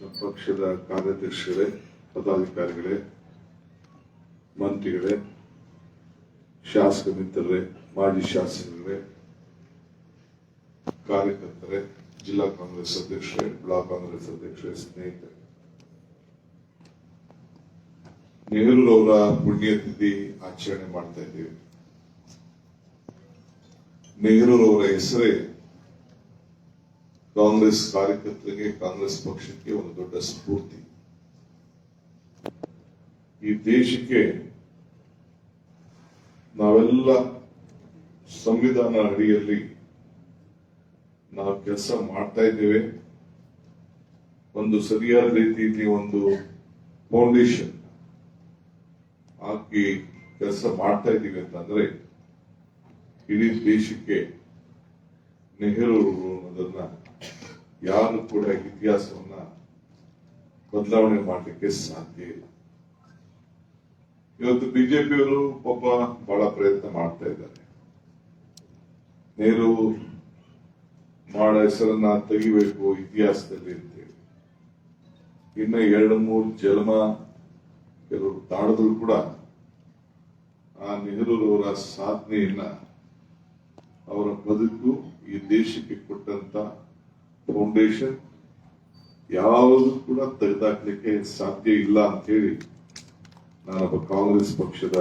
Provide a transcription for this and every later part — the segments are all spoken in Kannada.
ನಮ್ಮ ಪಕ್ಷದ ಕಾರ್ಯಾಧ್ಯಕ್ಷರೇ ಪದಾಧಿಕಾರಿಗಳೇ, ಮಂತ್ರಿಗಳೇ ಶಾಸಕ ಮಿತ್ರರೇ ಮಾಜಿ ಶಾಸಕರೇ ಕಾರ್ಯಕರ್ತರೇ, ಜಿಲ್ಲಾ ಕಾಂಗ್ರೆಸ್ ಅಧ್ಯಕ್ಷರೇ, ಬ್ಲಾಕ್ ಕಾಂಗ್ರೆಸ್ ಅಧ್ಯಕ್ಷರೇ, ಸ್ನೇಹಿತರೆ. ನೆಹರೂರವರ ಪುಣ್ಯತಿಥಿ ಆಚರಣೆ ಮಾಡ್ತಾ ಇದ್ದೀವಿ. ನೆಹರೂರವರ ಹೆಸರೇ ಕಾಂಗ್ರೆಸ್ ಕಾರ್ಯಕರ್ತರಿಗೆ ಕಾಂಗ್ರೆಸ್ ಪಕ್ಷಕ್ಕೆ ಒಂದು ದೊಡ್ಡ ಸ್ಫೂರ್ತಿ. ಈ ದೇಶಕ್ಕೆ ನಾವೆಲ್ಲ ಸಂವಿಧಾನ ಅಡಿಯಲ್ಲಿ ನಾವು ಕೆಲಸ ಮಾಡ್ತಾ ಇದ್ದೇವೆ. ಒಂದು ಸರಿಯಾದ ರೀತಿಯಲ್ಲಿ ಒಂದು ಫೌಂಡೇಶನ್ ಹಾಕಿ ಕೆಲಸ ಮಾಡ್ತಾ ಇದ್ದೀವಿ ಅಂತಂದ್ರೆ ಇಡೀ ದೇಶಕ್ಕೆ ನೆಹರು ಅನ್ನೋದನ್ನ ಯಾರು ಕೂಡ ಇತಿಹಾಸವನ್ನ ಬದಲಾವಣೆ ಮಾಡಲಿಕ್ಕೆ ಸಾಧ್ಯ ಇಲ್ಲ. ಇವತ್ತು ಬಿಜೆಪಿಯವರು ಪಾಪ ಬಹಳ ಪ್ರಯತ್ನ ಮಾಡ್ತಾ ಇದ್ದಾರೆ. ನೆಹರು ಮಾಡ ಹೆಸರನ್ನ ತೆಗಿಬೇಕು ಇತಿಹಾಸದಲ್ಲಿ ಅಂತೇಳಿ. ಇನ್ನ ಎರಡು ಮೂರು ಜನ್ಮ ಕೆಲವರು ತಾಡಿದ್ರು ಕೂಡ ಆ ನೆಹರೂರವರ ಸಾಧನೆಯನ್ನ ಅವರ ಬದುಕು ಈ ದೇಶಕ್ಕೆ ಕೊಟ್ಟಂತ ಫೌಂಡೇಶನ್ ಯಾವುದು ಕೂಡ ತೆಗೆದಾಕ್ಲಿಕ್ಕೆ ಸಾಧ್ಯ ಇಲ್ಲ ಅಂತ ಹೇಳಿ ನಾನೊಬ್ಬ ಕಾಂಗ್ರೆಸ್ ಪಕ್ಷದ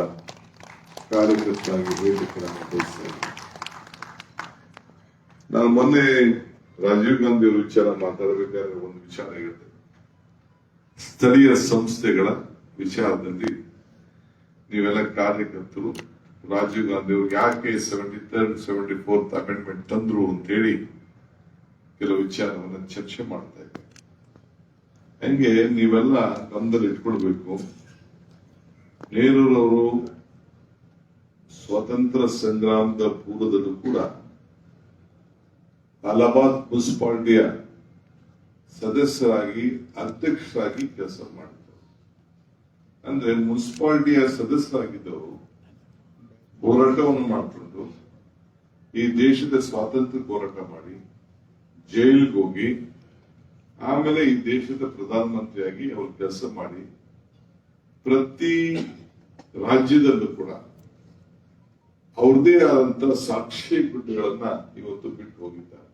ಕಾರ್ಯಕರ್ತರಾಗಿ ಹೇಳಲಿಕ್ಕೆ ನಾನು ಬಯಸ್ತಾ ಇದ್ದೀನಿ. ನಾನು ಮೊನ್ನೆ ರಾಜೀವ್ ಗಾಂಧಿ ಅವರ ವಿಚಾರ ಮಾತಾಡಬೇಕಾದ್ರೆ ಒಂದು ವಿಚಾರ ಹೇಳಿದೆ ಸ್ಥಳೀಯ ಸಂಸ್ಥೆಗಳ ವಿಚಾರದಲ್ಲಿ ನೀವೆಲ್ಲ ಕಾರ್ಯಕರ್ತರು, ರಾಜೀವ್ ಗಾಂಧಿ ಅವರು ಯಾಕೆ seventy third seventy fourth amendment ತಂದ್ರು ಅಂತ ಹೇಳಿ ಕೆಲವು ವಿಚಾರವನ್ನ ಚರ್ಚೆ ಮಾಡ್ತಾ ಇದ್ದೆ. ಹಂಗೆ ನೀವೆಲ್ಲ ಗಮನದಲ್ಲಿ ಇಟ್ಕೊಳ್ಬೇಕು? ನೆಹರೂರವರು ಸ್ವತಂತ್ರ ಸಂಗ್ರಾಮದ ಪೂರ್ವದಲ್ಲೂ ಕೂಡ ಅಲಹಾಬಾದ್ ಮುನ್ಸಿಪಾಲ್ಟಿಯ ಸದಸ್ಯರಾಗಿ, ಅಧ್ಯಕ್ಷರಾಗಿ ಕೆಲಸ ಮಾಡಿದ್ರು ಅಂದ್ರೆ ಮುನ್ಸಿಪಾಲ್ಟಿಯ ಸದಸ್ಯರಾಗಿದ್ದವರು ಹೋರಾಟವನ್ನು ಮಾಡಿಕೊಂಡು ಈ ದೇಶದ ಸ್ವಾತಂತ್ರ್ಯ ಹೋರಾಟ ಮಾಡಿ ಜೈಲಿಗೆ ಹೋಗಿ ಆಮೇಲೆ ಈ ದೇಶದ ಪ್ರಧಾನಮಂತ್ರಿಯಾಗಿ ಅವರು ಕೆಲಸ ಮಾಡಿ ಪ್ರತಿ ರಾಜ್ಯದಲ್ಲೂ ಕೂಡ ಅವ್ರದೇ ಆದಂತ ಸಾಕ್ಷಿ ಗುಡ್ಡಗಳನ್ನ ಇವತ್ತು ಬಿಟ್ಟು ಹೋಗಿದ್ದಾರೆ.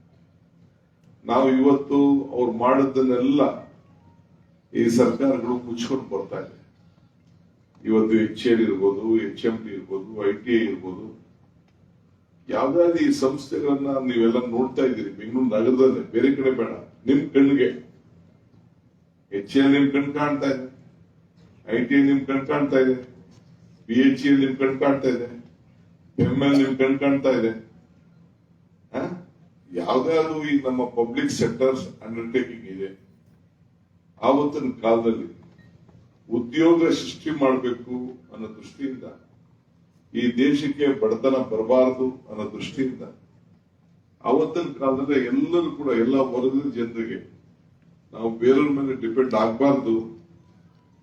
ನಾವು ಇವತ್ತು ಅವ್ರು ಮಾಡಿದ್ದನ್ನೆಲ್ಲ ಈ ಸರ್ಕಾರಗಳು ಮುಚ್ಕೊಂಡು ಬರ್ತಾ ಇದೆ. ಇವತ್ತು ಎಚ್ ಎಲ್ ಇರ್ಬೋದು ಎಚ್ ಎಂ ಡಿ ಇರ್ಬೋದು ಐ ಟಿ ಐ ಇರ್ಬೋದು. ಯಾವ್ದಾದ್ರು ಈ ಸಂಸ್ಥೆಗಳನ್ನ ನೀವೆಲ್ಲ ನೋಡ್ತಾ ಇದ್ದೀರಿ ಬೆಂಗಳೂರು ನಗರದಲ್ಲೇ, ಬೇರೆ ಕಡೆ ಬೇಡ, ನಿಮ್ ಕಣ್ಣಿಗೆ ಎಚ್ ಎಲ್ ನಿಮ್ ಕಣ್ ಕಾಣ್ತಾ ಇದೆ ಐ ಟಿ ನಿಮ್ ಕಣ್ ಕಾಣ್ತಾ ಇದೆ ಬಿ ಎಚ್ ಎಲ್ ನಿಮ್ ಕಣ್ ಕಾಣ್ತಾ ಇದೆ ಎಂ ಎಲ್ ನಿಮ್ ಕಣ್ ಕಾಣ್ತಾ ಇದೆ? ಯಾವ್ದಾದ್ರು ಈ ನಮ್ಮ ಪಬ್ಲಿಕ್ ಸೆಕ್ಟರ್ ಅಂಡರ್ಟೇಕಿಂಗ್ ಇದೆ. ಆವತ್ತಿನ ಕಾಲದಲ್ಲಿ ಉದ್ಯೋಗ ಸೃಷ್ಟಿ ಮಾಡಬೇಕು ಅನ್ನೋ ದೃಷ್ಟಿಯಿಂದ ಈ ದೇಶಕ್ಕೆ ಬಡತನ ಬರಬಾರದು ಅನ್ನೋ ದೃಷ್ಟಿಯಿಂದ ಅವತ್ತಿನ ಕಾಲದಲ್ಲಿ ಎಲ್ಲರೂ ಕೂಡ ಎಲ್ಲ ವರ್ಗದ ಜನರಿಗೆ ನಾವು ಬೇರೆಯವ್ರ ಮೇಲೆ ಡಿಪೆಂಡ್ ಆಗಬಾರ್ದು,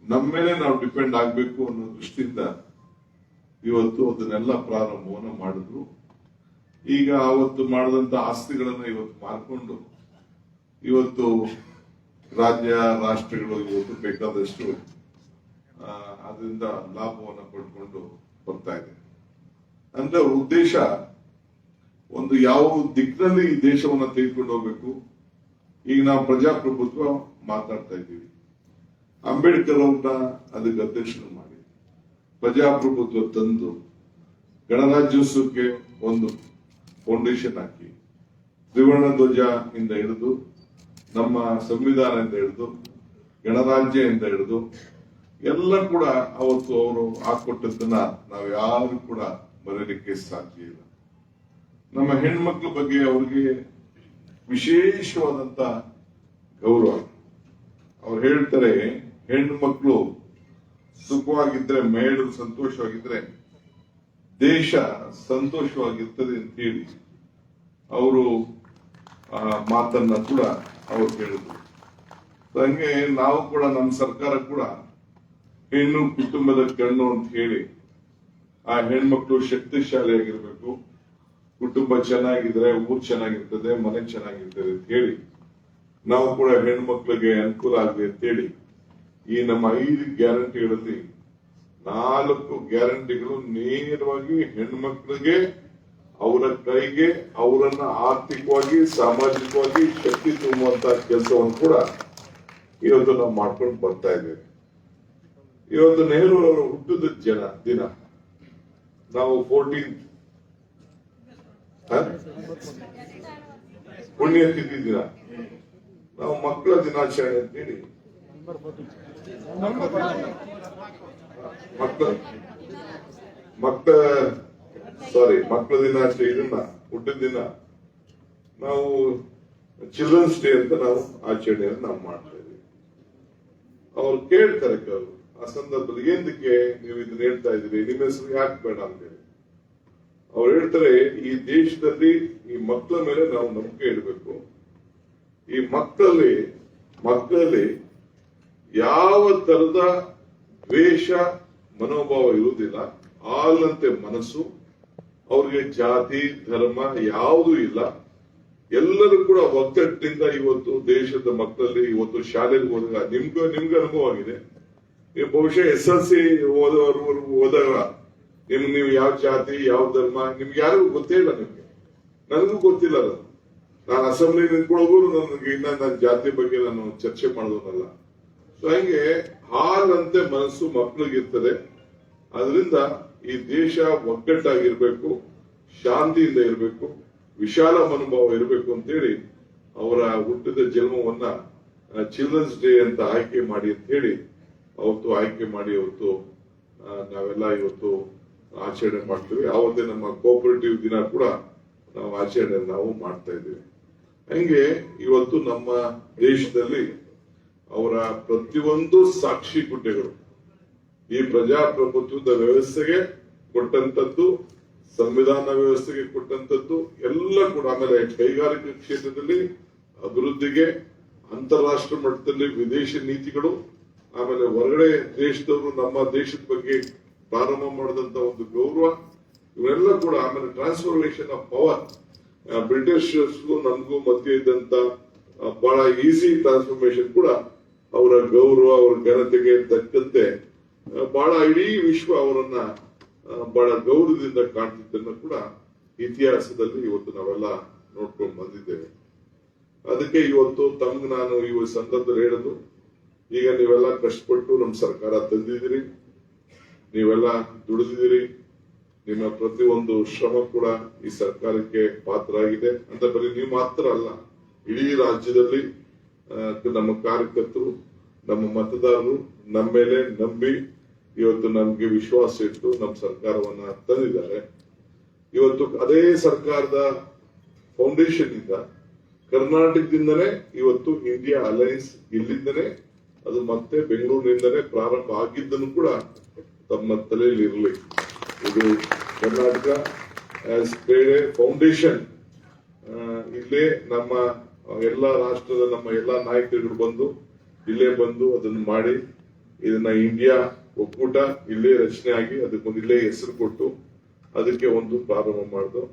ನಮ್ಮ ಮೇಲೆ ನಾವು ಡಿಪೆಂಡ್ ಆಗಬೇಕು ಅನ್ನೋ ದೃಷ್ಟಿಯಿಂದ ಇವತ್ತು ಅದನ್ನೆಲ್ಲ ಪ್ರಾರಂಭವನ್ನು ಮಾಡಿದ್ರು. ಈಗ ಅವತ್ತು ಮಾಡಿದಂತ ಆಸ್ತಿಗಳನ್ನ ಇವತ್ತು ಮಾರ್ಕೊಂಡು ಇವತ್ತು ರಾಜ್ಯ ರಾಷ್ಟ್ರಗಳು ಇವತ್ತು ಬೇಕಾದಷ್ಟು ಅದರಿಂದ ಲಾಭವನ್ನು ಪಡ್ಕೊಂಡು ಬರ್ತಾ ಇದೆ. ಅಂದ್ರೆ ಅವ್ರ ಉದ್ದೇಶ, ಒಂದು ಯಾವ ದಿಕ್ಕಿನಲ್ಲಿ ಈ ದೇಶವನ್ನ ತೆಗೆದುಕೊಂಡು ಹೋಗ್ಬೇಕು? ಈಗ ನಾವು ಪ್ರಜಾಪ್ರಭುತ್ವ ಮಾತಾಡ್ತಾ ಇದ್ದೀವಿ. ಅಂಬೇಡ್ಕರ್ ಅವ್ರನ್ನ ಅದಕ್ಕೆ ಅಧ್ಯಕ್ಷರು ಮಾಡಿ ಪ್ರಜಾಪ್ರಭುತ್ವ ತಂದು ಗಣರಾಜ್ಯೋತ್ಸವಕ್ಕೆ ಒಂದು ಫೌಂಡೇಶನ್ ಹಾಕಿ, ತ್ರಿವರ್ಣ ಧ್ವಜ ಇಂದ ಹಿಡಿದು, ನಮ್ಮ ಸಂವಿಧಾನದಿಂದ ಹಿಡಿದು, ಗಣರಾಜ್ಯ ಇಂದ ಹಿಡಿದು ಎಲ್ಲ ಕೂಡ ಅವತ್ತು ಅವರು ಹಾಕೊಟ್ಟದ್ದನ್ನ ನಾವು ಯಾರು ಕೂಡ ಬರೀಲಿಕ್ಕೆ ಸಾಧ್ಯ ಇಲ್ಲ. ನಮ್ಮ ಹೆಣ್ಮಕ್ಳ ಬಗ್ಗೆ ಅವ್ರಿಗೆ ವಿಶೇಷವಾದಂತ ಗೌರವ. ಅವ್ರು ಹೇಳ್ತಾರೆ ಹೆಣ್ಣು ಮಕ್ಕಳು ಸುಖವಾಗಿದ್ರೆ ಮೇಡರು ಸಂತೋಷವಾಗಿದ್ರೆ ದೇಶ ಸಂತೋಷವಾಗಿರ್ತದೆ ಅಂತ ಹೇಳಿ. ಅವರು ಮಾತನ್ನ ಕೂಡ ಅವ್ರು ಹೇಳಿದ್ರು. ಹಂಗೆ ನಾವು ಕೂಡ ನಮ್ಮ ಸರ್ಕಾರ ಕೂಡ ಹೆಣ್ಣು ಕುಟುಂಬದ ಕಣ್ಣು ಅಂತ ಹೇಳಿ ಆ ಹೆಣ್ಮಕ್ಳು ಶಕ್ತಿಶಾಲಿಯಾಗಿರ್ಬೇಕು. ಕುಟುಂಬ ಚೆನ್ನಾಗಿದ್ರೆ ಊರ್ ಚೆನ್ನಾಗಿರ್ತದೆ, ಮನೆ ಚೆನ್ನಾಗಿರ್ತದೆ ಅಂತ ಹೇಳಿ ನಾವು ಕೂಡ ಹೆಣ್ಮಕ್ಳಿಗೆ ಅನುಕೂಲ ಆಗಲಿ ಅಂತೇಳಿ ಈ ನಮ್ಮ ಐದು ಗ್ಯಾರಂಟಿಗಳಲ್ಲಿ ನಾಲ್ಕು ಗ್ಯಾರಂಟಿಗಳು ನೇರವಾಗಿ ಹೆಣ್ಮಕ್ಳಿಗೆ, ಅವರ ಕೈಗೆ, ಅವರನ್ನ ಆರ್ಥಿಕವಾಗಿ, ಸಾಮಾಜಿಕವಾಗಿ ಶಕ್ತಿ ತುಂಬುವಂತ ಕೆಲಸವನ್ನು ಕೂಡ ಇವತ್ತು ನಾವು ಮಾಡ್ಕೊಂಡು ಬರ್ತಾ ಇದ್ದೇವೆ. ಇವತ್ತು ಅವರ ಹುಟ್ಟಿದ ಜನ, ದಿನ. ನಾವು ಫೋರ್ಟೀನ್ ಪುಣ್ಯತಿಥಿ ದಿನ. ನಾವು ಮಕ್ಕಳ ದಿನಾಚರಣೆ ಅಂತೇಳಿ ಮಕ್ಕಳ ಮಕ್ಕಳ ಸಾರಿ ಮಕ್ಕಳ ದಿನಾಚರಣೆ ಇದನ್ನ, ಹುಟ್ಟಿದ ದಿನ. ನಾವು ಚಿಲ್ಡ್ರನ್ಸ್ ಡೇ ಅಂತ ನಾವು ಆಚರಣೆಯನ್ನು ನಾವು ಮಾಡ್ತಾ ಇದ್ದೀವಿ. ಅವ್ರು ಕೇಳ್ತಾರೆ ಕೆಲವರು ಆ ಸಂದರ್ಭದಲ್ಲಿ ಏನಕ್ಕೆ ನೀವು ಇದನ್ನ ಹೇಳ್ತಾ ಇದ್ದೀರಿ? ನಿಮ್ಮ ಹೆಸರು ಯಾಕೆ ಬೇಡ ಅಂತೇಳಿ. ಅವ್ರು ಹೇಳ್ತಾರೆ, ಈ ದೇಶದಲ್ಲಿ ಈ ಮಕ್ಕಳ ಮೇಲೆ ನಾವು ನಂಬಿಕೆ ಇಡಬೇಕು. ಈ ಮಕ್ಕಳಲ್ಲಿ ಮಕ್ಕಳಲ್ಲಿ ಯಾವ ತರದ ದ್ವೇಷ, ಮನೋಭಾವ ಇರುವುದಿಲ್ಲ ಹಾಲಂತೆ ಮನಸ್ಸು, ಅವ್ರಿಗೆ ಜಾತಿ, ಧರ್ಮ ಯಾವುದೂ ಇಲ್ಲ. ಎಲ್ಲರೂ ಕೂಡ ಒಗ್ಗಟ್ಟಿನಿಂದ ಇವತ್ತು ದೇಶದ ಮಕ್ಕಳಲ್ಲಿ, ಇವತ್ತು ಶಾಲೆಗೆ ಹೋದಾಗ ನಿಮ್ಗೂ, ನಿಮ್ಗೆ ಅನುಭವ ಆಗಿದೆ. ಬಹುಶಃ ಎಸ್ ಎಲ್ ಸಿ ಓದೋರ್ವರೆಗೂ ಓದಲ್ಲ. ನಿಮ್ಗೆ ನೀವು ಯಾವ ಜಾತಿ, ಯಾವ ಧರ್ಮ, ನಿಮ್ಗೆ ಯಾರಿಗೂ ಗೊತ್ತೇ ಇಲ್ಲ ನಿಮ್ಗೆ. ನನಗೂ ಗೊತ್ತಿಲ್ಲ ಅದು. ನಾನು ಅಸೆಂಬ್ಲಿ ನಿಂತ್ಕೊಳ್ಳೋದು ನನಗೆ ಇನ್ನ ನನ್ನ ಜಾತಿ ಬಗ್ಗೆ ನಾನು ಚರ್ಚೆ ಮಾಡೋದನ್ನಲ್ಲ ಸೊ ಹಂಗೆ ಹಾಲಂತೆ ಮನಸ್ಸು ಮಕ್ಕಳಿಗಿರ್ತದೆ. ಅದರಿಂದ ಈ ದೇಶ ಒಗ್ಗಟ್ಟಾಗಿರ್ಬೇಕು, ಶಾಂತಿಯಿಂದ ಇರಬೇಕು, ವಿಶಾಲ ಮನೋಭಾವ ಇರಬೇಕು ಅಂತೇಳಿ ಅವರ ಹುಟ್ಟಿದ ಜನ್ಮವನ್ನ ಚಿಲ್ಡ್ರನ್ಸ್ ಡೇ ಅಂತ ಆಯ್ಕೆ ಮಾಡಿ ಅಂತ ಹೇಳಿ ಅವತ್ತು ಆಯ್ಕೆ ಮಾಡಿ ಅವತ್ತು ನಾವೆಲ್ಲ ಇವತ್ತು ಆಚರಣೆ ಮಾಡ್ತೀವಿ. ಆವತ್ತೇ ನಮ್ಮ ಕೋಪರೇಟಿವ್ ದಿನ ಕೂಡ ನಾವು ಆಚರಣೆ ನಾವು ಮಾಡ್ತಾ ಇದ್ದೀವಿ. ಹಂಗೆ ಇವತ್ತು ನಮ್ಮ ದೇಶದಲ್ಲಿ ಅವರ ಪ್ರತಿಯೊಂದು ಸಾಕ್ಷಿ ಗುಡ್ಡೆಗಳು ಈ ಪ್ರಜಾಪ್ರಭುತ್ವದ ವ್ಯವಸ್ಥೆಗೆ ಕೊಟ್ಟಂತದ್ದು ಸಂವಿಧಾನ ವ್ಯವಸ್ಥೆಗೆ ಕೊಟ್ಟಂತದ್ದು ಎಲ್ಲ ಕೂಡ ಆಮೇಲೆ ಕೈಗಾರಿಕಾ ಕ್ಷೇತ್ರದಲ್ಲಿ ಅಭಿವೃದ್ಧಿಗೆ ಅಂತಾರಾಷ್ಟ್ರ ಮಟ್ಟದಲ್ಲಿ ವಿದೇಶಿ ನೀತಿಗಳು ಆಮೇಲೆ ಹೊರಗಡೆ ದೇಶದವರು ನಮ್ಮ ದೇಶದ ಬಗ್ಗೆ ಪ್ರಾರಂಭ ಮಾಡಿದಂತ ಒಂದು ಗೌರವ ಇವೆಲ್ಲ ಕೂಡ ಆಮೇಲೆ ಟ್ರಾನ್ಸ್ಫಾರ್ಮೇಶನ್ ಆಫ್ ಪವರ್ ಬ್ರಿಟಿಷರ್ಸ್ಗೂ ನಮಗೂ ಮಧ್ಯೆ ಇದ್ದಂತ ಬಹಳ ಈಸಿ ಟ್ರಾನ್ಸ್ಫಾರ್ಮೇಶನ್ ಕೂಡ ಅವರ ಗೌರವ, ಅವರ ಘನತೆಗೆ ತಕ್ಕಂತೆ ಬಹಳ ಇಡೀ ವಿಶ್ವ ಅವರನ್ನ ಬಹಳ ಗೌರವದಿಂದ ಕಾಣ್ತಿದ್ದನ್ನು ಕೂಡ ಇತಿಹಾಸದಲ್ಲಿ ಇವತ್ತು ನಾವೆಲ್ಲ ನೋಡ್ಕೊಂಡು ಬಂದಿದ್ದೇವೆ. ಅದಕ್ಕೆ ಇವತ್ತು ತಮ್ಗೆ ನಾನು ಈ ಸಂದರ್ಭದಲ್ಲಿ ಹೇಳೋದು ಈಗ ನೀವೆಲ್ಲ ಕಷ್ಟಪಟ್ಟು ನಮ್ಮ ಸರ್ಕಾರ ತಂದಿದ್ದೀರಿ, ನೀವೆಲ್ಲ ದುಡಿದಿದ್ದೀರಿ, ನಿಮ್ಮ ಪ್ರತಿಯೊಂದು ಶ್ರಮ ಕೂಡ ಈ ಸರ್ಕಾರಕ್ಕೆ ಪಾತ್ರ ಆಗಿದೆ ಅಂತ ಬರೀ ನೀವು ಮಾತ್ರ ಅಲ್ಲ, ಇಡೀ ರಾಜ್ಯದಲ್ಲಿ ನಮ್ಮ ಕಾರ್ಯಕರ್ತರು, ನಮ್ಮ ಮತದಾರರು ನಮ್ಮ ಮೇಲೆ ನಂಬಿ ಇವತ್ತು ನಮ್ಗೆ ವಿಶ್ವಾಸ ಇಟ್ಟು ನಮ್ಮ ಸರ್ಕಾರವನ್ನ ತಂದಿದ್ದಾರೆ. ಇವತ್ತು ಅದೇ ಸರ್ಕಾರದ ಫೌಂಡೇಶನ್ ಇಂದ ಕರ್ನಾಟಕದಿಂದನೇ ಇವತ್ತು ಇಂಡಿಯಾ ಅಲೈನ್ಸ್ ಇಲ್ಲಿಂದನೇ ಅದು ಮತ್ತೆ ಬೆಂಗಳೂರಿನಿಂದಲೇ ಪ್ರಾರಂಭ ಆಗಿದ್ದನ್ನು ಕೂಡ ತಮ್ಮ ತಲೆಯಲ್ಲಿ ಇರಲಿ. ಇದು ಕರ್ನಾಟಕ ಪೇಡ್ ಫೌಂಡೇಶನ್ ಇಲ್ಲೇ ನಮ್ಮ ಎಲ್ಲ ರಾಷ್ಟ್ರದ ನಮ್ಮ ಎಲ್ಲ ನಾಯಕರುಗಳು ಬಂದು ಇಲ್ಲೇ ಬಂದು ಅದನ್ನು ಮಾಡಿ, ಇದನ್ನ ಇಂಡಿಯಾ ಒಕ್ಕೂಟ ಇಲ್ಲೇ ರಚನೆ ಆಗಿ ಅದಕ್ಕೊಂದು ಇಲ್ಲೇ ಹೆಸರು ಕೊಟ್ಟು ಅದಕ್ಕೆ ಒಂದು ಪ್ರಾರಂಭ ಮಾಡಿದ್ರು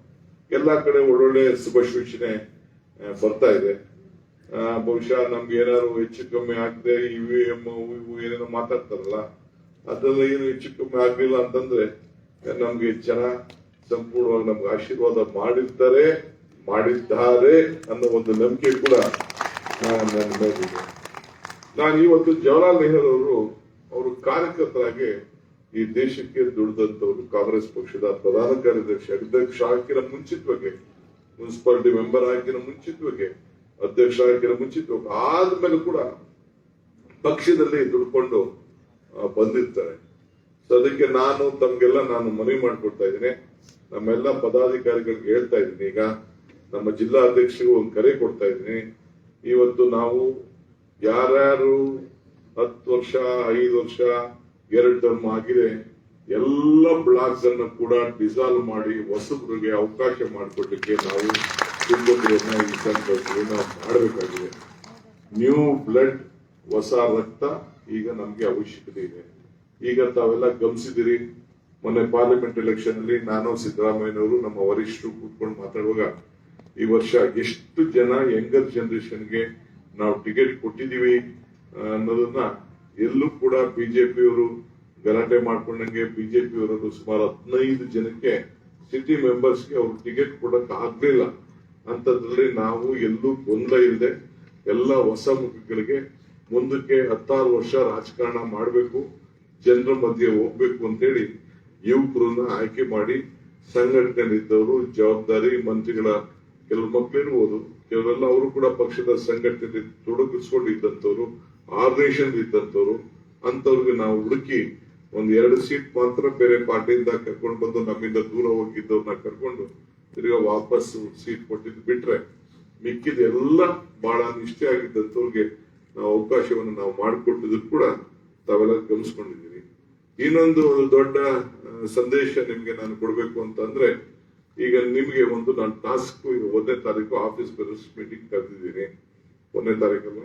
ಎಲ್ಲಾ ಕಡೆ ಒಳ್ಳೊಳ್ಳೆ ಶುಭ ಸೂಚನೆ ಬರ್ತಾ ಇದೆ. ಬಹುಶಃ ನಮ್ಗೆ ಏನಾದ್ರು ಹೆಚ್ಚು ಕಮ್ಮಿ ಆಗದೆ ಇವಿ ಎಂ ಇವು ಏನೇನೋ ಮಾತಾಡ್ತಾರಲ್ಲ, ಅದೆಲ್ಲ ಏನು ಹೆಚ್ಚು ಕಮ್ಮಿ ಆಗ್ಲಿಲ್ಲ ಅಂತಂದ್ರೆ, ನಮ್ಗೆ ಜನ ಸಂಪೂರ್ಣವಾಗಿ ನಮ್ಗೆ ಆಶೀರ್ವಾದ ಮಾಡಿರ್ತಾರೆ, ಮಾಡಿದ್ದಾರೆ ಅನ್ನೋ ಒಂದು ನಂಬಿಕೆ ಕೂಡ ಮೇಲಿದೆ. ನಾನು ಇವತ್ತು ಜವಾಹರ್ಲಾಲ್ ನೆಹರು ಅವರು ಅವರು ಕಾರ್ಯಕರ್ತರಾಗಿ ಈ ದೇಶಕ್ಕೆ ದುಡಿದಂತವರು ಕಾಂಗ್ರೆಸ್ ಪಕ್ಷದ ಪ್ರಧಾನ ಕಾರ್ಯದರ್ಶಿ, ಅಧ್ಯಕ್ಷ ಆಗಿರೋ ಮುಂಚಿತವಾಗಿ, ಮುನ್ಸಿಪಾಲಿಟಿ ಮೆಂಬರ್ ಆಗಿರೋ ಮುಂಚಿತವಾಗಿ ಅಧ್ಯಕ್ಷ ಆಗಿನ ಮುಂಚಿತವಾಗಿ ಆದ್ಮೇಲೆ ಕೂಡ ಪಕ್ಷದಲ್ಲಿ ದುಡ್ಕೊಂಡು ಬಂದಿರ್ತಾರೆ. ಸೊ ಅದಕ್ಕೆ ನಾನು ತಮ್ಗೆಲ್ಲ ನಾನು ಮನವಿ ಮಾಡ್ಕೊಡ್ತಾ ಇದ್ದೀನಿ. ನಮ್ಮೆಲ್ಲ ಪದಾಧಿಕಾರಿಗಳಿಗೆ ಹೇಳ್ತಾ ಇದ್ದೀನಿ. ಈಗ ನಮ್ಮ ಜಿಲ್ಲಾ ಅಧ್ಯಕ್ಷರಿಗೂ ಒಂದು ಕರೆ ಕೊಡ್ತಾ ಇದ್ದೀನಿ. ಇವತ್ತು ನಾವು ಯಾರ್ಯಾರು ಹತ್ತು ವರ್ಷ, ಐದು ವರ್ಷ, ಎರಡು ಟರ್ಮ್ ಆಗಿದೆ, ಎಲ್ಲ ಬ್ಲಾಕ್ಸ್ ಅನ್ನು ಕೂಡ ಡಿಸಾಲ್ವ್ ಮಾಡಿ ಹೊಸಬ್ರಿಗೆ ಅವಕಾಶ ಮಾಡಿಕೊಡ್ಲಿಕ್ಕೆ ನಾವು ಸಿಬ್ಬಂದಿಯನ್ನ ಈ ಮಾಡಬೇಕಾಗಿದೆ ನ್ಯೂ ಬ್ಲಡ್ ಹೊಸ ರಕ್ತ ಈಗ ನಮಗೆ ಅವಶ್ಯಕತೆ ಇದೆ. ಈಗ ತಾವೆಲ್ಲ ಗಮನಿಸಿದಿರಿ ಮೊನ್ನೆ ಪಾರ್ಲಿಮೆಂಟ್ ಎಲೆಕ್ಷನ್ ಅಲ್ಲಿ ನಾನು ಸಿದ್ದರಾಮಯ್ಯನವರು ನಮ್ಮ ವರಿಷ್ಠರು ಕೂತ್ಕೊಂಡು ಮಾತಾಡುವಾಗ ಈ ವರ್ಷ ಎಷ್ಟು ಜನ ಯಂಗರ್ ಜನರೇಷನ್ಗೆ ನಾವು ಟಿಕೆಟ್ ಕೊಟ್ಟಿದೀವಿ ಆ, ಅನ್ನೋದನ್ನ ಎಲ್ಲೂ ಕೂಡ ಬಿಜೆಪಿಯವರು ಗಲಾಟೆ ಮಾಡ್ಕೊಂಡಂಗೆ ಬಿಜೆಪಿಯವರು ಸುಮಾರು ಹದಿನೈದು ಜನಕ್ಕೆ ಸಿಟಿ ಮೆಂಬರ್ಸ್ಗೆ ಅವ್ರು ಟಿಕೆಟ್ ಕೊಡಕ್ ಆಗ್ಲಿಲ್ಲ ಅಂತದ್ರಲ್ಲಿ ನಾವು ಎಲ್ಲೂ ಗೊಂದಲ ಇಲ್ಲದೆ ಎಲ್ಲ ಹೊಸ ಮುಖಗಳಿಗೆ ಮುಂದಕ್ಕೆ ಹತ್ತಾರು ವರ್ಷ ರಾಜಕಾರಣ ಮಾಡಬೇಕು, ಜನರ ಮಧ್ಯೆ ಹೋಗ್ಬೇಕು ಅಂತೇಳಿ ಯುವಕರನ್ನ ಆಯ್ಕೆ ಮಾಡಿ ಸಂಘಟನೆಯಲ್ಲಿದ್ದವರು, ಜವಾಬ್ದಾರಿ ಮಂತ್ರಿಗಳ ಕೆಲವು ಮಕ್ಕಳಿರ್ಬೋದು ಕೆಲವೆಲ್ಲ ಅವರು ಕೂಡ ಪಕ್ಷದ ಸಂಘಟನೆಯಲ್ಲಿ ತೊಡಗಿಸ್ಕೊಂಡಿದ್ದಂಥವ್ರು ಆರ್ಗನೈಸೇಷನ್ ಇದ್ದಂಥವ್ರು ಅಂತವ್ರಿಗೆ ನಾವು ಹುಡುಕಿ ಒಂದ್ ಎರಡು ಸೀಟ್ ಮಾತ್ರ ಬೇರೆ ಪಾರ್ಟಿಯಿಂದ ಕರ್ಕೊಂಡು ಬಂದು ನಮ್ಮಿಂದ ದೂರ ಹೋಗಿದ್ದವ್ರನ್ನ ಕರ್ಕೊಂಡು ತಿರ್ಗಾ ವಾಪಸ್ ಸೀಟ್ ಕೊಟ್ಟಿದ್ದು ಬಿಟ್ರೆ ಮಿಕ್ಕಿದ ಎಲ್ಲ ಬಹಳ ನಿಷ್ಠೆ ಆಗಿದ್ದಂಥವ್ರಿಗೆ ನಾವು ಅವಕಾಶವನ್ನು ನಾವು ಮಾಡಿಕೊಟ್ಟಿದ್ರು ಕೂಡ ತಾವೆಲ್ಲ ಗಮನಿಸ್ಕೊಂಡಿದ್ದೀವಿ ಇನ್ನೊಂದು ದೊಡ್ಡ ಸಂದೇಶ ನಿಮ್ಗೆ ನಾನು ಕೊಡಬೇಕು ಅಂತಂದ್ರೆ, ಈಗ ನಿಮಗೆ ಒಂದು ನಾನು ಟಾಸ್ಕ್ ಒಂದನೇ ತಾರೀಕು ಆಫೀಸ್ ಬೇರಸ್ ಮೀಟಿಂಗ್ ಕರೆದಿದ್ದೀನಿ. ಒಂದನೇ ತಾರೀಕಲ್ಲ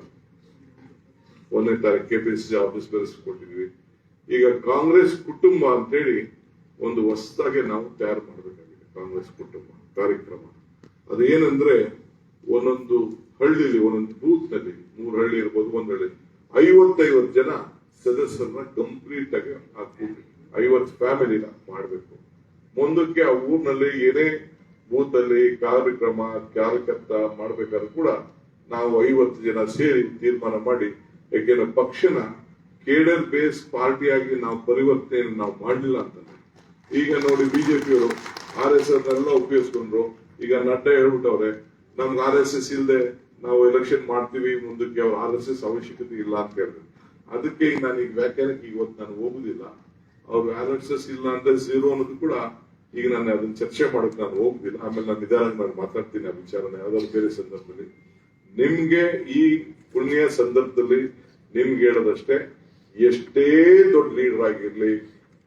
ಒಂದನೇ ತಾರೀಕು ಕೆಪಿಸಿಸಿ ಆಫೀಸ್ ಬೇರಸ್ ಕೊಟ್ಟಿದ್ದೀವಿ. ಈಗ ಕಾಂಗ್ರೆಸ್ ಕುಟುಂಬ ಅಂತೇಳಿ ಒಂದು ಹೊಸದಾಗಿ ನಾವು ತಯಾರು ಮಾಡಬೇಕಾಗಿದೆ. ಕಾಂಗ್ರೆಸ್ ಕುಟುಂಬ ಕಾರ್ಯಕ್ರಮ ಅದೇನಂದ್ರೆ, ಒಂದೊಂದು ಹಳ್ಳಿಲಿ, ಒಂದೊಂದು ಬೂತ್ನಲ್ಲಿ ಮೂರು ಹಳ್ಳಿ ಇರ್ಬೋದು, ಒಂದ್ ಹಳ್ಳಿ. ಐವತ್ತೈವತ್ತು ಜನ ಸದಸ್ಯರನ್ನ ಕಂಪ್ಲೀಟ್ ಆಗಿ ಹಾಕ್ಬಿಟ್ಟು ಐವತ್ತು ಫ್ಯಾಮಿಲಿನ ಮಾಡಬೇಕು. ಮುಂದಕ್ಕೆ ಆ ಊರಿನಲ್ಲಿ ಏನೇ ಬೂತ್ ಅಲ್ಲಿ ಕಾರ್ಯಕ್ರಮ, ಕಾರ್ಯಕರ್ತ ಮಾಡ್ಬೇಕಾದ್ರೂ ಕೂಡ ನಾವು ಐವತ್ತು ಜನ ಸೇರಿ ತೀರ್ಮಾನ ಮಾಡಿ, ಯಾಕೆಂದ್ರೆ ಪಕ್ಷನ ಕೇಡರ್ ಬೇಸ್ ಪಾರ್ಟಿಯಾಗಿ ನಾವು ಪರಿವರ್ತನೆ ನಾವು ಮಾಡಲಿಲ್ಲ ಅಂತ ಈಗ ನೋಡಿ ಬಿಜೆಪಿಯವರು ಆರ್ ಎಸ್ ಎಸ್ ಎಲ್ಲ ಉಪಯೋಗಿಸ್ಕೊಂಡ್ರು. ಈಗ ನಡ್ಡಾ ಹೇಳ್ಬಿಟ್ಟವ್ರೆ, ನಮ್ಗೆ ಆರ್ ಎಸ್ ಎಸ್ ಇಲ್ಲದೆ ನಾವು ಎಲೆಕ್ಷನ್ ಮಾಡ್ತೀವಿ, ಮುಂದಕ್ಕೆ ಅವ್ರ ಆರ್ ಎಸ್ ಎಸ್ ಅವಶ್ಯಕತೆ ಇಲ್ಲ ಅಂತ ಹೇಳಿದ್ರು ಅದಕ್ಕೆ ಈಗ ನಾನು ಈಗ ವ್ಯಾಖ್ಯಾನಕ್ಕೆ ಇವತ್ತು ನಾನು ಹೋಗುದಿಲ್ಲ. ಅವ್ರು ಆರ್ ಎಸ್ ಎಸ್ ಇಲ್ಲ ಅಂದ್ರೆ ಝೀರೋ ಅನ್ನೋದು ಕೂಡ ಈಗ ನಾನು ಅದನ್ನ ಚರ್ಚೆ ಮಾಡಕ್ ನಾನು ಹೋಗುದಿಲ್ಲ. ಆಮೇಲೆ ನಾನು ನಿಧಾನವಾಗಿ ನಾನು ಮಾತಾಡ್ತೀನಿ ಆ ವಿಚಾರನ ಯಾವ್ದಾದ್ರು ಬೇರೆ ಸಂದರ್ಭದಲ್ಲಿ. ನಿಮ್ಗೆ ಈ ಪುಣ್ಯ ಸಂದರ್ಭದಲ್ಲಿ ನಿಮ್ಗೆ ಹೇಳೋದಷ್ಟೇ, ಎಷ್ಟೇ ದೊಡ್ಡ ಲೀಡರ್ ಆಗಿರ್ಲಿ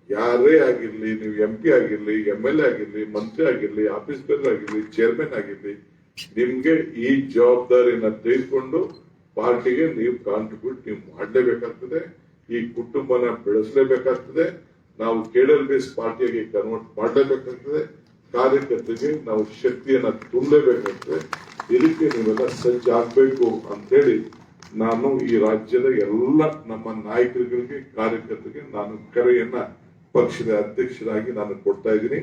ಯಾರೇ ಆಗಿರ್ಲಿ, ನೀವು ಎಂ ಪಿ ಆಗಿರ್ಲಿ ಎಂ ಎಲ್ ಎ ಆಗಿರ್ಲಿ, ಮಂತ್ರಿ ಆಗಿರ್ಲಿ ಆಫೀಸ್ ಬೇರೆ ಆಗಿರ್ಲಿ ಚೇರ್ಮನ್ ಆಗಿರ್ಲಿ, ನಿಮ್ಗೆ ಈ ಜವಾಬ್ದಾರಿನ ತೆಗೆದುಕೊಂಡು ಪಾರ್ಟಿಗೆ ನೀವು ಕಾಂಟ್ರಿಬ್ಯೂಟ್ ನೀವು ಮಾಡಲೇಬೇಕಾಗ್ತದೆ, ಈ ಕುಟುಂಬನ ಬೆಳೆಸಲೇಬೇಕಾಗ್ತದೆ, ನಾವು ಕೇಡಲ್ ಬೇಸ್ ಪಾರ್ಟಿಯಾಗಿ ಕನ್ವರ್ಟ್ ಮಾಡಲೇಬೇಕಾಗ್ತದೆ, ಕಾರ್ಯಕರ್ತರಿಗೆ ನಾವು ಶಕ್ತಿಯನ್ನ ತುಂಬಲೇಬೇಕಾಗ್ತದೆ ಇದಕ್ಕೆ ನೀವೆಲ್ಲ ಸಜ್ಜಾಗಬೇಕು ಅಂತೇಳಿ ನಾನು ಈ ರಾಜ್ಯದ ಎಲ್ಲ ನಮ್ಮ ನಾಯಕರುಗಳಿಗೆ, ಕಾರ್ಯಕರ್ತರಿಗೆ ನಾನು ಕರೆಯನ್ನ ಪಕ್ಷದ ಅಧ್ಯಕ್ಷರಾಗಿ ನಾನು ಕೊಡ್ತಾ ಇದ್ದೀನಿ.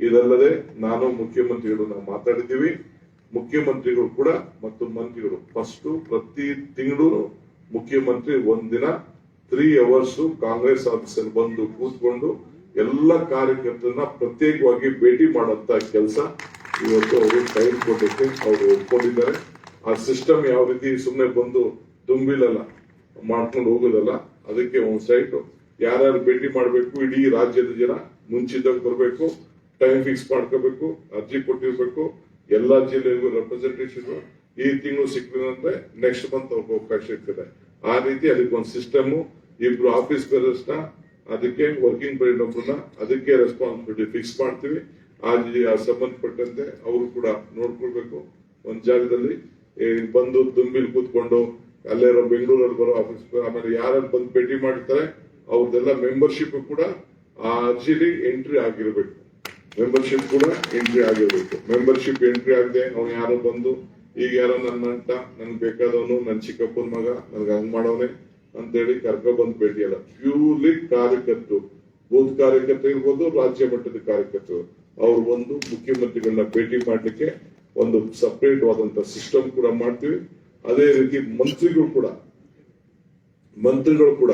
ಇದಲ್ಲದೆ ನಾನು ಮುಖ್ಯಮಂತ್ರಿಗಳು ನಾವು ಮಾತಾಡಿದ್ದೀವಿ. ಮುಖ್ಯಮಂತ್ರಿಗಳು ಕೂಡ ಮತ್ತು ಮಂತ್ರಿಗಳು ಫಸ್ಟ್ ಪ್ರತಿ ತಿಂಗಳು ಮುಖ್ಯಮಂತ್ರಿ ಒಂದಿನ ತ್ರೀ ಅವರ್ಸ್ ಕಾಂಗ್ರೆಸ್ ಆಫೀಸಲ್ಲಿ ಬಂದು ಕೂತ್ಕೊಂಡು ಎಲ್ಲ ಕಾರ್ಯಕರ್ತರನ್ನ ಪ್ರತ್ಯೇಕವಾಗಿ ಭೇಟಿ ಮಾಡುವಂತ ಕೆಲಸ ಇವತ್ತು ಅವರು ಟೈಮ್ ಕೊಟ್ಟಕ್ಕೆ ಅವರು ಒಪ್ಕೊಂಡಿದ್ದಾರೆ. ಆ ಸಿಸ್ಟಮ್ ಯಾವ ರೀತಿ ಸುಮ್ಮನೆ ಬಂದು ತುಂಬಿಲ್ಲಲ್ಲ ಮಾಡ್ಕೊಂಡು ಹೋಗೋದಲ್ಲ, ಅದಕ್ಕೆ ಒಂದು ಸೈಟ್ ಯಾರ್ಯಾರು ಭೇಟಿ ಮಾಡಬೇಕು, ಇಡೀ ರಾಜ್ಯದ ಜನ ಮುಂಚಿತವಾಗಿ ಬರಬೇಕು ಟೈಮ್ ಫಿಕ್ಸ್ ಮಾಡ್ಕೋಬೇಕು, ಅರ್ಜಿ ಕೊಟ್ಟಿರ್ಬೇಕು, ಎಲ್ಲಾ ಜಿಲ್ಲೆಗೂ ರೆಪ್ರೆಸೆಂಟೇಷನ್ ಈ ತಿಂಗಳು ಸಿಕ್ಕಿದ್ರೆ ನೆಕ್ಸ್ಟ್ ಮಂತ್ ಅವ್ರಿಗೆ ಅವಕಾಶ ಇರ್ತದೆ. ಆ ರೀತಿ ಅದಕ್ಕೆ ಒಂದು ಸಿಸ್ಟಮ್ ಇಬ್ರು ಆಫೀಸ್ ಬೇರರ್ಸ್ನ ಅದಕ್ಕೆ ವರ್ಕಿಂಗ್ ಪೀರಿಯಡ್ ಒಬ್ಬರನ್ನ ಅದಕ್ಕೆ ರೆಸ್ಪಾನ್ಸಿಬಿಲಿಟಿ ಫಿಕ್ಸ್ ಮಾಡ್ತೀವಿ. ಆ ಸಂಬಂಧಪಟ್ಟಂತೆ ಅವರು ಕೂಡ ನೋಡ್ಕೊಳ್ಬೇಕು. ಒಂದ್ ಜಾಗದಲ್ಲಿ ಬಂದು ತುಂಬಿಲ್ ಕೂತ್ಕೊಂಡು ಅಲ್ಲೇ ಬೆಂಗಳೂರಲ್ಲಿ ಬರೋ ಆಫೀಸ್ ಆಮೇಲೆ ಯಾರು ಬಂದು ಭೇಟಿ ಮಾಡ್ತಾರೆ ಅವ್ರದ್ದೆಲ್ಲ ಮೆಂಬರ್ಶಿಪ್ ಕೂಡ ಆ ಅರ್ಜಿಲಿ ಎಂಟ್ರಿ ಆಗಿರ್ಬೇಕು. ಮೆಂಬರ್ಶಿಪ್ ಕೂಡ ಎಂಟ್ರಿ ಆಗಿರ್ಬೇಕು. ಮೆಂಬರ್ಶಿಪ್ ಎಂಟ್ರಿ ಆಗದೆ ಅವ್ನು ಯಾರೋ ಬಂದು, ಈಗ ಯಾರೋ ನನ್ನ ಅಂತ ನನ್ಗೆ ಬೇಕಾದವನು ನನ್ನ ಚಿಕ್ಕಪ್ಪನ ಮಗ, ನನ್ಗೆ ಹಂಗ್ ಮಾಡೋನೆ ಅಂತೇಳಿ ಕರ್ಕೊ ಬಂದು ಭೇಟಿಯಲ್ಲ ಪ್ಯೂರ್ಲಿ ಕಾರ್ಯಕರ್ತರು. ಬೂತ್ ಕಾರ್ಯಕರ್ತರು ಇರ್ಬೋದು, ರಾಜ್ಯ ಮಟ್ಟದ ಕಾರ್ಯಕರ್ತರು. ಅವ್ರು ಬಂದು ಮುಖ್ಯಮಂತ್ರಿಗಳನ್ನ ಭೇಟಿ ಮಾಡ್ಲಿಕ್ಕೆ ಒಂದು ಸಪರೇಟ್ ಆದಂತ ಸಿಸ್ಟಮ್ ಕೂಡ ಮಾಡ್ತೀವಿ. ಅದೇ ರೀತಿ ಮಂತ್ರಿಗಳು ಕೂಡ ಮಂತ್ರಿಗಳು ಕೂಡ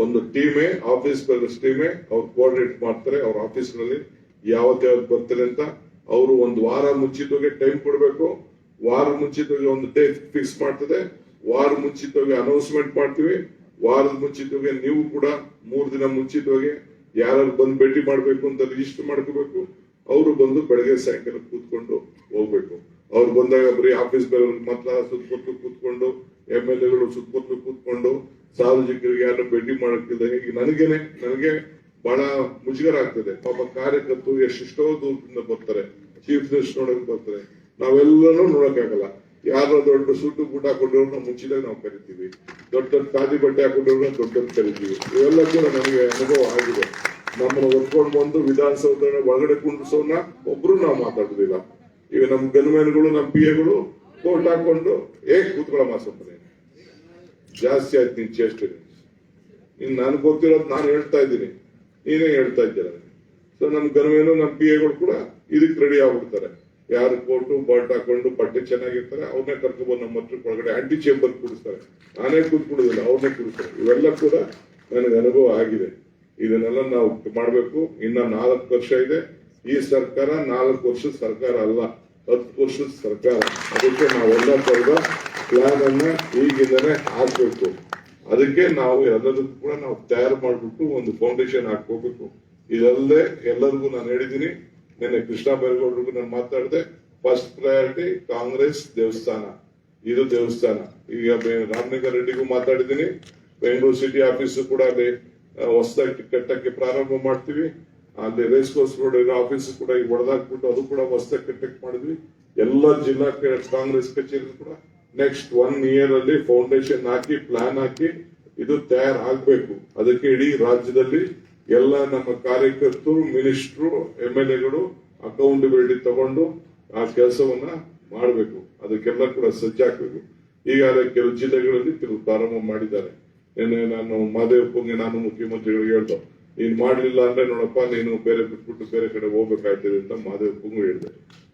ಒಂದು ಟೀಮೇ ಆಫೀಸ್ ಟೀಮೇ, ಅವ್ರು ಕೋಆರ್ಡಿನೇಟ್ ಮಾಡ್ತಾರೆ, ಅವ್ರ ಆಫೀಸ್ನಲ್ಲಿ ಯಾವತ್ತು ಯಾವತ್ತು ಬರ್ತಾರೆ ಅಂತ ಅವರು ಒಂದು ವಾರ ಮುಂಚಿತವಾಗಿ ಟೈಮ್ ಕೊಡಬೇಕು. ವಾರ ಮುಂಚಿತವಾಗಿ ಒಂದು ಡೇಟ್ ಫಿಕ್ಸ್ ಮಾಡ್ತದೆ. ವಾರ ಮುಂಚಿತವಾಗಿ ಅನೌನ್ಸ್ಮೆಂಟ್ ಮಾಡ್ತೀವಿ. ವಾರದ ಮುಂಚಿತವಾಗಿ ನೀವು ಕೂಡ ಮೂರು ದಿನ ಮುಂಚಿತವಾಗಿ ಯಾರು ಬಂದು ಭೇಟಿ ಮಾಡಬೇಕು ಅಂತ ರಿಜಿಸ್ಟರ್ ಮಾಡ್ಕೋಬೇಕು. ಅವರು ಬಂದು ಬೆಳಗ್ಗೆ ಸಾಯಂಕಾಲ ಕೂತ್ಕೊಂಡು ಹೋಗ್ಬೇಕು. ಅವ್ರು ಬಂದಾಗ ಬರೀ ಆಫೀಸ್ ಬೇರೆ ಮಾತ್ರ ಸುತ್ತಮುತ್ತಲು ಕೂತ್ಕೊಂಡು ಎಂ ಎಲ್ ಎಗಳು ಸುತ್ತಮುತ್ತಲು ಕೂತ್ಕೊಂಡು ಸಾರ್ವಜನಿಕರಿಗೆ ಯಾರು ಭೇಟಿ ಮಾಡಕ್ಕಿಲ್ಲ. ಈಗ ನನಗೇನೆ, ನನಗೆ ಬಹಳ ಮುಜುಗರ ಆಗ್ತದೆ. ಪಾಪ ಕಾರ್ಯಕರ್ತರು ಎಷ್ಟೆಷ್ಟೋ ದೂರದಿಂದ ಬರ್ತಾರೆ. ಚೀಫ್ ಮಿನಿಸ್ಟರ್ ನೋಡಕ್ ಬರ್ತಾರೆ. ನಾವೆಲ್ಲರೂ ನೋಡಕ್ಕಾಗಲ್ಲ. ಯಾರೋ ದೊಡ್ಡ ಸೂಟು ಗುಡ್ಡ ಹಾಕೊಂಡಿರೋರ್ನ ಮುಂಚಿದಾಗ ನಾವು ಕರಿತೀವಿ. ದೊಡ್ಡ ದೊಡ್ಡ ಖಾದಿ ಬಟ್ಟೆ ಹಾಕೊಂಡಿರೋರ್ನ ದೊಡ್ಡ ಕರಿತೀವಿ. ಇವೆಲ್ಲ ಕೂಡ ನನಗೆ ಅನುಭವ ಆಗಿದೆ. ನಮ್ಮನ್ನ ಒತ್ಕೊಂಡು ಬಂದು ವಿಧಾನಸೌಧ ಒಳಗಡೆ ಕುಂಡ್ಸೋನ್ನ ಒಬ್ರು ನಾವು ಮಾತಾಡುದಿಲ್ಲ. ಈಗ ನಮ್ ಗನ್ಮ್ಯಾನ್ಗಳು, ನಮ್ ಪಿ ಎಗಳು ಕೋರ್ಟ್ ಹಾಕೊಂಡು ಏಕ್ ಕೂತ್ಕೊಳ್ಳ ಮಾಸಪ್ಪನೆ ಜಾಸ್ತಿ ಆಯ್ತು ನಿನ್ ಚೇಷ್ಟೆ. ಇನ್ ನನ್ ಗೊತ್ತಿರೋದು ನಾನು ಹೇಳ್ತಾ ಇದ್ದೀನಿ. ನೀನೇ ಹೇಳ್ತಾ ಇದ್ದೀರ ಸೊ ನಮ್ ಗನವೇನು ನಮ್ ಪಿ ಎಗಳು ಕೂಡ ಇದಕ್ ರೆಡಿ ಆಗ್ಬಿಡ್ತಾರೆ. ಯಾರು ಕೋಟು ಬಾಟ್ ಹಾಕೊಂಡು ಬಟ್ಟೆ ಚೆನ್ನಾಗಿರ್ತಾರೆ ಅವ್ರನ್ನೇ ಕರ್ಕೊಬಂದು ನಮ್ಮ ಹತ್ರ ಒಳಗಡೆ ಆಂಟಿ ಚೇಂಬರ್ ಕೂಡಿಸ್ತಾರೆ ನಾನೇ ಕೂತ್ಕೊಡೋದಿಲ್ಲ ಅವ್ರನ್ನೇ ಕೂಡಿಸ್ತಾರೆ ಇವೆಲ್ಲ ಕೂಡ ನನಗೆ ಅನುಭವ ಆಗಿದೆ. ಇದನ್ನೆಲ್ಲ ನಾವು ಮಾಡಬೇಕು. ಇನ್ನ ನಾಲ್ಕು ವರ್ಷ ಇದೆ. ಈ ಸರ್ಕಾರ ನಾಲ್ಕು ವರ್ಷದ ಸರ್ಕಾರ ಅಲ್ಲ. ಹತ್ತು ವರ್ಷದ ಸರ್ಕಾರ. ಅದಕ್ಕೆ ನಾವೆಲ್ಲ ತರದ ಪ್ಲಾನ್ ಅನ್ನ ಈಗಿಂದನೇ ಹಾಕ್ಬೇಕು ಅದಕ್ಕೆ ನಾವು ಎಲ್ಲದಕ್ಕೂ ಕೂಡ ನಾವು ತಯಾರು ಮಾಡ್ಬಿಟ್ಟು ಒಂದು ಫೌಂಡೇಶನ್ ಹಾಕೋಬೇಕು ಇದಲ್ಲದೆ ಎಲ್ಲರಿಗೂ ನಾನು ಹೇಳಿದ್ದೀನಿ, ನಿನ್ನೆ ಕೃಷ್ಣ ಬೈರೇಗೌಡರಿಗೂ ನಾನು ಮಾತಾಡಿದೆ, ಫಸ್ಟ್ ಪ್ರಯಾರಿಟಿ ಕಾಂಗ್ರೆಸ್ ದೇವಸ್ಥಾನ. ಇದು ದೇವಸ್ಥಾನ. ಈಗ ರಾಮಲಿಂಗ ರೆಡ್ಡಿಗೂ ಮಾತಾಡಿದ್ದೀನಿ, ಬೆಂಗಳೂರು ಸಿಟಿ ಆಫೀಸ್ ಕೂಡ ಅಲ್ಲಿ ಹೊಸದಾಗಿ ಕಟ್ಟಕ್ಕೆ ಪ್ರಾರಂಭ ಮಾಡ್ತೀವಿ. ಅಲ್ಲಿ ರೇಸ್ ಕೋರ್ಸ್ ರೋಡ್ ಇರೋ ಆಫೀಸ್ ಕೂಡ ಈಗ ಹೊಡೆದಾಕ್ಬಿಟ್ಟು ಅದು ಕೂಡ ಹೊಸದಾಗಿ ಕಟ್ಟಕ್ಕೆ ಮಾಡಿದ್ವಿ. ಎಲ್ಲ ಜಿಲ್ಲಾ ಕಾಂಗ್ರೆಸ್ ಕಚೇರಿ ಕೂಡ ನೆಕ್ಸ್ಟ್ ಒನ್ ಇಯರ್ ಅಲ್ಲಿ ಫೌಂಡೇಶನ್ ಹಾಕಿ ಪ್ಲಾನ್ ಹಾಕಿ ಇದು ತಯಾರು ಆಗಬೇಕು ಅದಕ್ಕೆ ಇಡೀ ರಾಜ್ಯದಲ್ಲಿ ಎಲ್ಲ ನಮ್ಮ ಕಾರ್ಯಕರ್ತರು ಮಿನಿಸ್ಟ್ರು ಎಂ ಎಲ್ ಎಗಳು ಅಕೌಂಟಬಿಲಿಟಿ ತಗೊಂಡು ಆ ಕೆಲಸವನ್ನ ಮಾಡಬೇಕು. ಅದಕ್ಕೆಲ್ಲ ಕೂಡ ಸಜ್ಜಾಗಬೇಕು ಈಗಾಗಲೇ ಕೆಲವು ಜಿಲ್ಲೆಗಳಲ್ಲಿ ಕೆಲವು ಪ್ರಾರಂಭ ಮಾಡಿದ್ದಾರೆ. ನಿನ್ನೆ ನಾನು ಮಾದೇವಪ್ಪಂಗೆ ನಾನು ಮುಖ್ಯಮಂತ್ರಿಗಳಿಗೆ ಹೇಳ್ದೆ, ನೀನು ಮಾಡಲಿಲ್ಲ ಅಂದ್ರೆ ನೋಡಪ್ಪ, ನೀನು ಬೇರೆ ಬಿಟ್ಬಿಟ್ಟು ಬೇರೆ ಕಡೆ ಹೋಗ್ಬೇಕಾಯ್ತದೆ ಅಂತ ಮಾದೇವಪ್ಪಂಗೂ ಹೇಳಿದೆ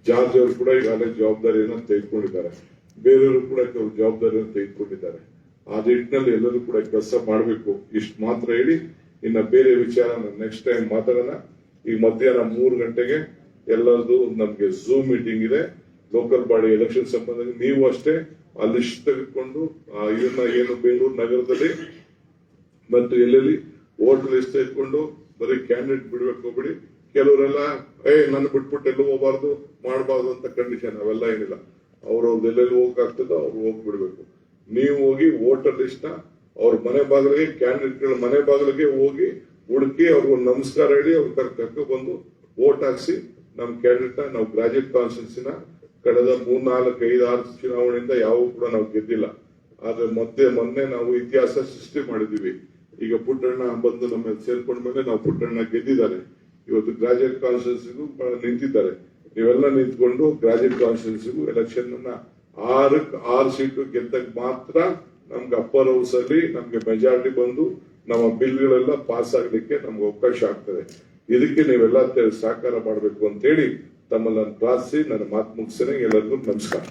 ಜಾರ್ಜ್ ಅವರು ಕೂಡ ಈಗಾಗಲೇ ಜವಾಬ್ದಾರಿಯನ್ನ ತೆಗೆದುಕೊಂಡಿದ್ದಾರೆ. ಬೇರೆಯವರು ಕೂಡ ಕೆಲವು ಜವಾಬ್ದಾರಿಯನ್ನು ತೆಗೆದುಕೊಂಡಿದ್ದಾರೆ ಆ ನಿಟ್ಟಿನಲ್ಲಿ ಎಲ್ಲರೂ ಕೂಡ ಕೆಲಸ ಮಾಡಬೇಕು. ಇಷ್ಟು ಮಾತ್ರ ಹೇಳಿ, ಇನ್ನ ಬೇರೆ ವಿಚಾರ ನೆಕ್ಸ್ಟ್ ಟೈಮ್ ಮಾತಾಡೋಣ. ಈ ಮಧ್ಯಾಹ್ನ ಮೂರು ಗಂಟೆಗೆ ಎಲ್ಲರದು ನಮಗೆ ಝೂಮ್ ಮೀಟಿಂಗ್ ಇದೆ. ಲೋಕಲ್ ಬಾಡಿ ಎಲೆಕ್ಷನ್ ಸಂಬಂಧ ನೀವು ಅಷ್ಟೇ ಲಿಸ್ಟ್ ತೆಗೆದುಕೊಂಡು ಇದನ್ನ ಏನು ಬೆಂಗಳೂರು ನಗರದಲ್ಲಿ ಮತ್ತು ಎಲ್ಲೆಲ್ಲಿ ಓಟ್ ಲಿಸ್ಟ್ ತೆಗೆದುಕೊಂಡು ಬರೀ ಕ್ಯಾಂಡಿಡೇಟ್ ಬಿಡ್ಬೇಕು ಹೋಗ್ಬಿಡಿ ಕೆಲವರೆಲ್ಲ, ಏ ನನ್ನ ಬಿಟ್ಬಿಟ್ಟು ಎಲ್ಲೂ ಹೋಗಬಾರ್ದು, ಮಾಡಬಾರ್ದು ಅಂತ ಕಂಡೀಷನ್ ಅವೆಲ್ಲ ಏನಿಲ್ಲ. ಅವ್ರವ್ರದ್ದು ಎಲ್ಲೆಲ್ಲಿ ಹೋಗಕ್ಕಾಗ್ತದೋ ಅವ್ರು ಹೋಗ್ಬಿಡ್ಬೇಕು. ನೀವು ಹೋಗಿ ವೋಟರ್ ಲಿಸ್ಟ್ನ ಅವ್ರ ಮನೆ ಬಾಗಿಲಿಗೆ ಕ್ಯಾಂಡಿಡೇಟ್ಗಳ ಮನೆ ಬಾಗಿಲಿಗೆ ಹೋಗಿ ಹುಡುಕಿ ಅವ್ರಿಗೆ ಒಂದು ನಮಸ್ಕಾರ ಹೇಳಿ ಅವ್ರ ಕರ್ಕೊಂಡು ಬಂದು ವೋಟ್ ಹಾಕ್ಸಿ ನಮ್ಮ ಕ್ಯಾಂಡಿಡೇಟ್ ನಾವು ಗ್ರಾಜುಯೇಟ್ ಕಾನ್ಸ್ಟಿಟ್ಯೂನ್ಸಿನ ಕಳೆದ ಮೂರ್ನಾಲ್ಕು ಐದು ಆರು ಚುನಾವಣೆಯಿಂದ ಯಾವ ಕೂಡ ನಾವು ಗೆದ್ದಿಲ್ಲ. ಆದ್ರೆ ಮತ್ತೆ ಮೊನ್ನೆ ನಾವು ಇತಿಹಾಸ ಸೃಷ್ಟಿ ಮಾಡಿದೀವಿ. ಈಗ ಪುಟ್ಟಣ್ಣ ಬಂದು ನಮ್ಮ ಸೇರ್ಕೊಂಡ ಮೇಲೆ ನಾವು ಪುಟ್ಟಣ್ಣ ಗೆದ್ದಿದ್ದಾರೆ. ಇವತ್ತು ಗ್ರಾಜುಯೇಟ್ ಕಾನ್ಸ್ಟಿಟ್ಯೂನ್ಸಿಗೂ ನಿಂತಿದ್ದಾರೆ. ನೀವೆಲ್ಲ ನಿಂತ್ಕೊಂಡು ಗ್ರಾಜುಯೇಟ್ ಕಾನ್ಸ್ಟಿಟ್ಯೂನ್ಸಿಗೂ ಎಲೆಕ್ಷನ್ ಆರಕ್ಕೆ ಆರು ಸೀಟು ಗೆದ್ದಕ್ ಮಾತ್ರ ನಮ್ಗೆ ಅಪ್ಪರ್ ಹೌಸ್ ಅಲ್ಲಿ ನಮ್ಗೆ ಮೆಜಾರಿಟಿ ಬಂದು ನಮ್ಮ ಬಿಲ್ಗಳೆಲ್ಲ ಪಾಸ್ ಆಗ್ಲಿಕ್ಕೆ ನಮ್ಗೆ ಅವಕಾಶ ಆಗ್ತದೆ. ಇದಕ್ಕೆ ನೀವೆಲ್ಲ ಸಹಕಾರ ಮಾಡಬೇಕು ಅಂತ ಹೇಳಿ ನಾನು ಪ್ರಾರ್ಥಿಸಿ ನನ್ನ ಮಾತು ಮುಗಿಸ್ತೇನೆ. ಎಲ್ಲರಿಗೂ ನಮಸ್ಕಾರ.